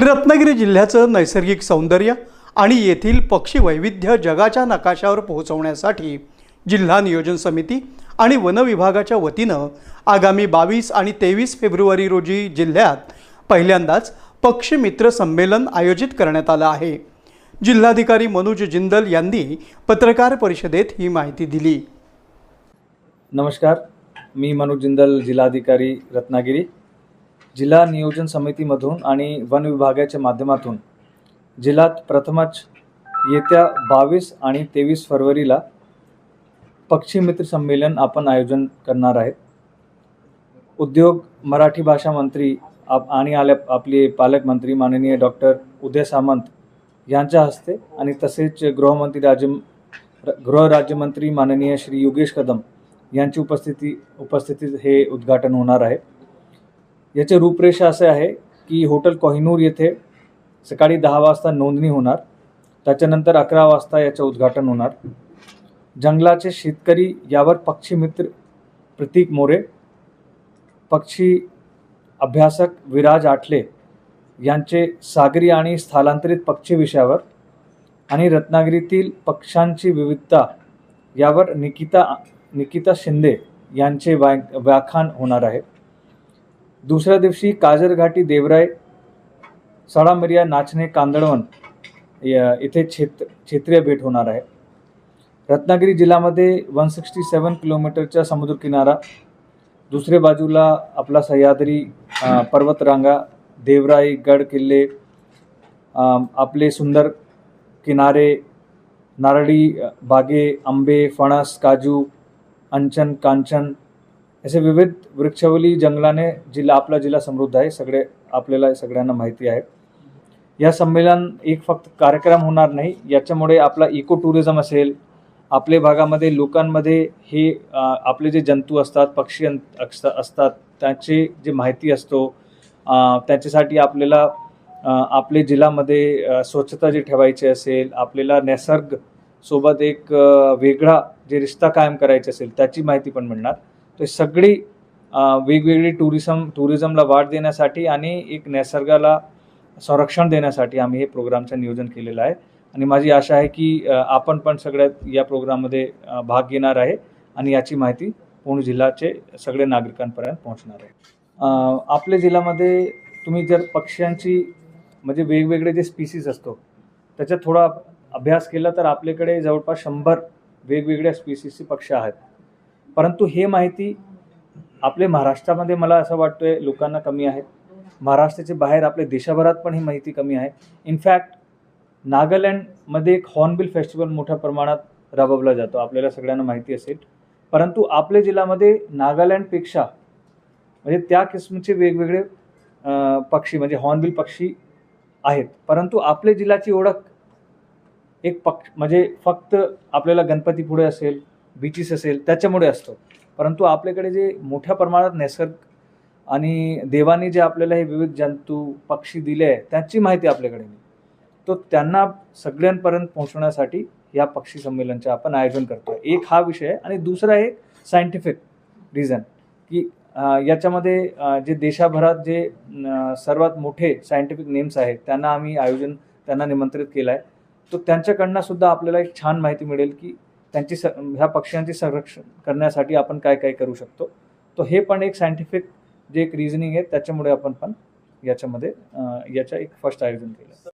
रत्नागिरी जिल्ह्याचं नैसर्गिक सौंदर्य आणि येथील पक्षी वैविध्य जगाच्या नकाशावर पोहोचवण्यासाठी जिल्हा नियोजन समिती आणि वनविभागाच्या वतीनं आगामी बावीस आणि तेवीस फेब्रुवारी रोजी जिल्ह्यात पहिल्यांदाच पक्षी मित्र संमेलन आयोजित करण्यात आलं आहे. जिल्हाधिकारी मनोज जिंदल यांनी पत्रकार परिषदेत ही माहिती दिली. नमस्कार मी मनोज जिंदल जिल्हाधिकारी रत्नागिरी. जिल्हा नियोजन समितीमधून आणि वन विभागाच्या माध्यमातून जिल्ह्यात प्रथमच येत्या बावीस आणि तेवीस फरवरीला पक्षी मित्र संमेलन आपण आयोजन करणार आहेत उद्योग मराठी भाषा मंत्री आप आणि आल्या आपले पालकमंत्री माननीय डॉक्टर उदय सामंत यांच्या हस्ते आणि तसेच गृहमंत्री राज्य गृहराज्यमंत्री माननीय श्री योगेश कदम यांची उपस्थिती उपस्थितीत हे उद्घाटन होणार आहे. याचे रूपरेषा असे आहे की हॉटेल कोहिनूर येथे सकाळी दहा वाजता नोंदणी होणार त्याच्यानंतर अकरा वाजता याचं उद्घाटन होणार. जंगलाचे शेतकरी यावर पक्षी मित्र प्रतीक मोरे पक्षी अभ्यासक विराज आठले यांचे सागरी आणि स्थलांतरित पक्षी विषयावर आणि रत्नागिरीतील पक्ष्यांची विविधता यावर निकिता निकिता शिंदे यांचे व्या व्याख्यान होणार आहे. दुसऱ्या दिवशी काजरघाटी देवराय सडामरिया नाचणे कांदळवन या इथे क्षेत्र क्षेत्रीय भेट होणार आहे. रत्नागिरी जिल्ह्यामध्ये वन सिक्स्टी सेवन किलोमीटरचा समुद्रकिनारा दुसऱ्या बाजूला आपला सह्याद्री पर्वतरांगा देवराई गड किल्ले आपले सुंदर किनारे नारळी बागे आंबे फणस काजू अंचन कांचन असे विविध वृक्षवली जंगलाने जिल्हा आपला जिल्हा समृद्ध आहे. सगळे आपल्याला सगळ्यांना माहिती आहे या संमेलन एक फक्त कार्यक्रम होणार नाही. याच्यामुळे आपला इको टुरिझम असेल आपल्या भागामध्ये लोकांमध्ये हे आपले जे जंतू असतात पक्षी असतात त्याची जी माहिती असतो त्याच्यासाठी आपल्याला आपले जिल्ह्यामध्ये स्वच्छता जी ठेवायची असेल आपल्याला निसर्ग सोबत एक वेगळा जे रिश्ता कायम करायचा असेल त्याची माहिती पण मिळणार. तर सगळी वेगवेगळी टुरिझम टुरिझमला वाढ देण्यासाठी आणि एक निसर्गाला संरक्षण देण्यासाठी आम्ही हे प्रोग्रामचं नियोजन केलेलं आहे. आणि माझी आशा आहे की आपण पण सगळ्यात या प्रोग्राममध्ये भाग घेणार आहे आणि याची माहिती पूर्ण जिल्ह्याचे सगळे नागरिकांपर्यंत पोहोचणार आहे. आपल्या जिल्ह्यामध्ये तुम्ही जर पक्ष्यांची म्हणजे वेगवेगळे जे स्पीसीज असतो त्याचा थोडा अभ्यास केला तर आपल्याकडे जवळपास शंभर वेगवेगळ्या स्पीसीजचे पक्ष आहेत. परंतु हे माहिती आपल्या महाराष्ट्रामध्ये मला असं वाटतोय लोकांना कमी आहे. महाराष्ट्राच्या बाहेर आपल्या देशभरात पण ही माहिती कमी आहे. इनफॅक्ट नागालँडमध्ये एक हॉर्नबिल फेस्टिवल मोठ्या प्रमाणात राबवला जातो. आपल्याला सगळ्यांना माहिती असेल. परंतु आपल्या जिल्ह्यामध्ये नागालँडपेक्षा म्हणजे त्या किस्मचे वेगवेगळे पक्षी म्हणजे हॉर्नबिल पक्षी आहेत. परंतु आपल्या जिल्ह्याची ओळख एक पक्ष म्हणजे फक्त आपल्याला गणपतीपुळे असेल बीचीस असेल त्याच्यामुळे असतो. परंतु आपल्याकडे जे मोठ्या प्रमाणात निसर्ग आणि देवाने जे आपल्याला हे विविध जंतू पक्षी दिले आहे त्याची माहिती आपल्याकडे नाही. तो त्यांना सगळ्यांपर्यंत पोहोचवण्यासाठी या पक्षी संमेलनचे आपण आयोजन करतो एक हा विषय आणि दुसरा एक सायंटिफिक रिझन की याच्यामध्ये जे देशाभरात जे सर्वात मोठे सायंटिफिक नेम्स आहेत त्यांना आम्ही आयोजन त्यांना निमंत्रित केलं आहे तो त्यांच्याकडनं सुद्धा आपल्याला एक छान माहिती मिळेल की त्यांची स ह्या पक्ष्यांचे संरक्षण करण्यासाठी आपण काय काय करू शकतो? तो हे पण एक सायंटिफिक जे एक रिझनिंग आहे त्याच्यामुळे आपण पण याच्यामध्ये याच्या एक फर्स्ट आयोजन केलं.